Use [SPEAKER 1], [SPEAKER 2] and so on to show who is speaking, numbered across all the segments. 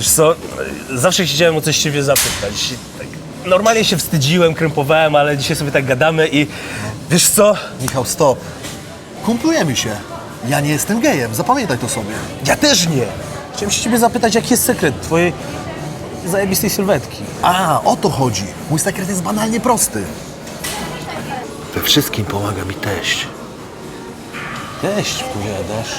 [SPEAKER 1] Wiesz co, zawsze chciałem o coś ciebie zapytać. Tak, normalnie się wstydziłem, krępowałem, ale dzisiaj sobie tak gadamy i wiesz co?
[SPEAKER 2] Michał, stop. Kumplujemy się. Ja nie jestem gejem, zapamiętaj to sobie.
[SPEAKER 1] Ja też nie. Chciałem się ciebie zapytać, jaki jest sekret twojej zajebistej sylwetki.
[SPEAKER 2] A, o to chodzi. Mój sekret jest banalnie prosty. We wszystkim pomaga mi teść.
[SPEAKER 1] Teść, powiadasz.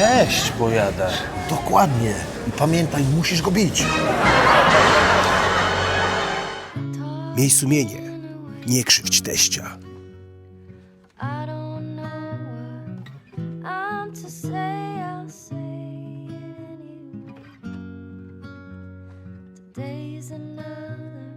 [SPEAKER 1] Cześć, powiada.
[SPEAKER 2] Dokładnie. I pamiętaj, musisz go bić.
[SPEAKER 3] Miej sumienie. Nie krzywdź teścia. Another